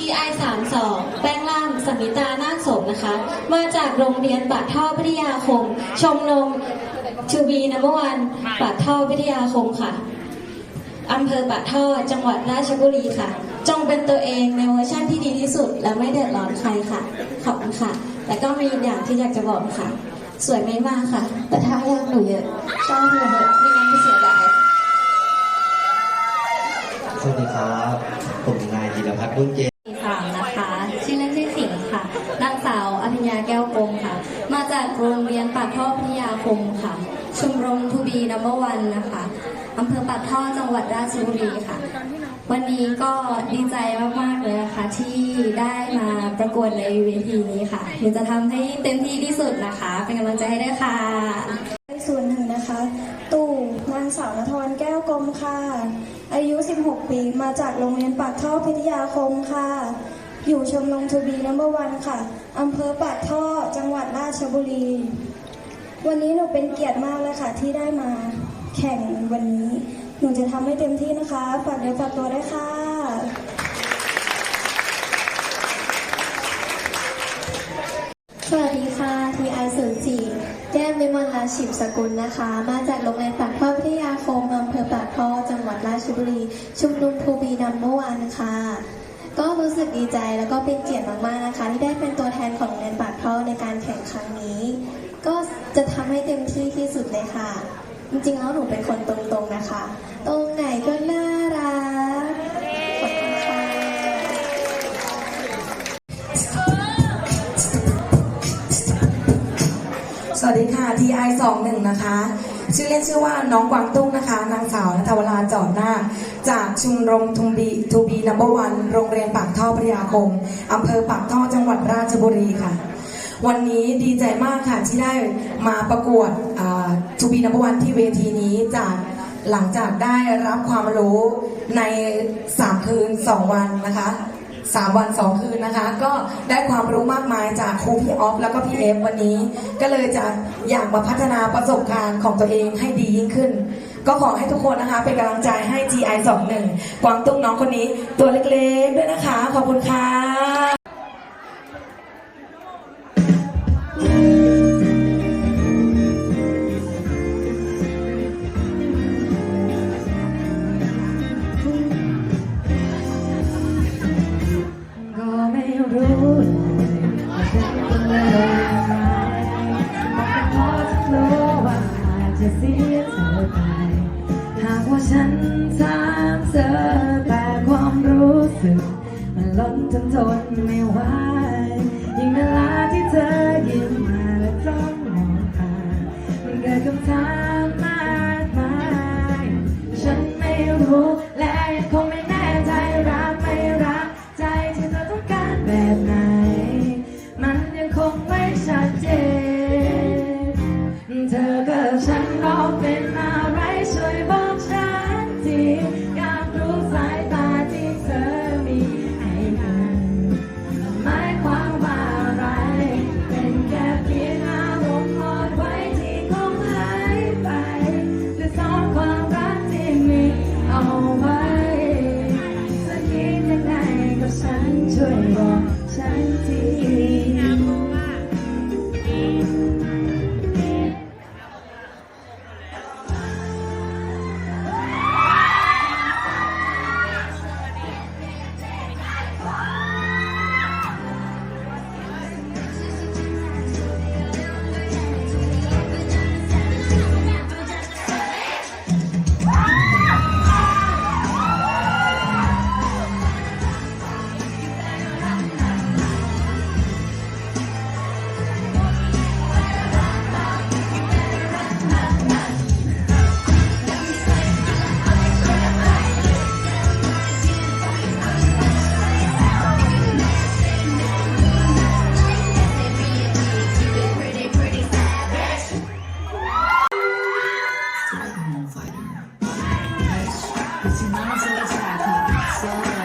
GI 32แปลงร่างสมิตานาคสมนะคะ มาจากโรงเรียนปากท่อพิทยาคม ชมรมชูบีนัมวันปากท่อพิทยาคมค่ะอำเภอปากท่อจังหวัดราชบุรีค่ะ จงเป็นตัวเองในเวอร์ชั่นที่ดีที่สุด และไม่เดือดร้อนใครค่ะ ขอบคุณค่ะ แต่ก็มีอย่างที่อยากจะบอกค่ะ สวยไม่มากค่ะ แต่ถ้ายากหนูเยอะชอบหนูเยอะไม่งั้นจะเสียดายสวัสดีครับ ผมนายธีรพัฒน์รุ่งเจ สามนะคะชื่อเล่นชื่อสิงห์ค่ะนางสาวอภิญญาแก้วกงค่ะ มาจากโรงเรียนปากท่อพิทยาคมค่ะ ชมร นัมเบอร์วันนะคะอำเภอปากท่อจังหวัดราชบุรีค่ะ วันนี้ก็ดีใจมากๆเลยนะคะ ที่ได้มาประกวดในเวทีนี้ค่ะหนูจะทำให้เต็มที่ที่สุดนะคะ เป็นกำลังใจให้ด้วยค่ะส่วนหนึ่งนะคะ ตู่นางสาวนทรแก้วกลมค่ะ อายุ 16 ปีมาจากโรงเรียนปากท่อพิทยาคมค่ะ อยู่ชมรมทูบีนัมเบอร์วันค่ะอำเภอปากท่อจังหวัดราชบุรี วันนี้หนูเป็นเกียรติมากเลยค่ะ ที่ได้มาแข่งวันนี้ หนูจะทำให้เต็มที่นะคะ ฝากเดี๋ยวฝากตัวด้วยค่ะ สวัสดีค่ะ ทีไอศูนย์สี่แก้มวิมลราชิมสกุลนะคะ มาจากโรงเรียนปากท่อวิทยาคมอำเภอปากท่อจังหวัดราชบุรี ชุมนุมภูบีนัมเมื่อวานค่ะก็รู้สึกดีใจแล้วก็เป็นเกียรติมากๆนะคะ ที่ได้เป็นตัวแทนของโรงเรียนปากท่อในการแข่งครั้งนี้ ก็จะทำให้เต็มที่ที่สุดเลยค่ะ จริงๆแล้วหนูเป็นคนตรงๆนะคะ ตรงไหนก็น่ารักขอบคุณค่ะสวัสดีค่ะ TI 21นะคะ ชื่อเล่นชื่อว่าน้องกวางตุ้งนะคะ นางสาวนัทวราจอดหน้า จากชุมรมทุมบีทูบีนัมเบอร์วัน โรงเรียนปากท่อพระยาคมอำเภอปากท่อจังหวัดราชบุรีค่ะ วันนี้ดีใจมากค่ะที่ได้มาประกวดทูบีนับวันที่เวทีนี้จากหลังจากได้รับความรู้ใน 3 คืน 2 วันนะคะสามวันสองคืนนะคะ ก็ได้ความรู้มากมายจากครูพี่ออฟแล้วก็พี่เอฟวันนี้ ก็เลยจะอยากมาพัฒนาประสบการณ์ของตัวเองให้ดียิ่งขึ้น ก็ขอให้ทุกคนนะคะ เป็นกำลังใจให้ GI 21กวางตุ้งน้องคนนี้ตัวเล็กๆด้วยนะคะ ขอบคุณค่ะ มัน so 的街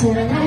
จะ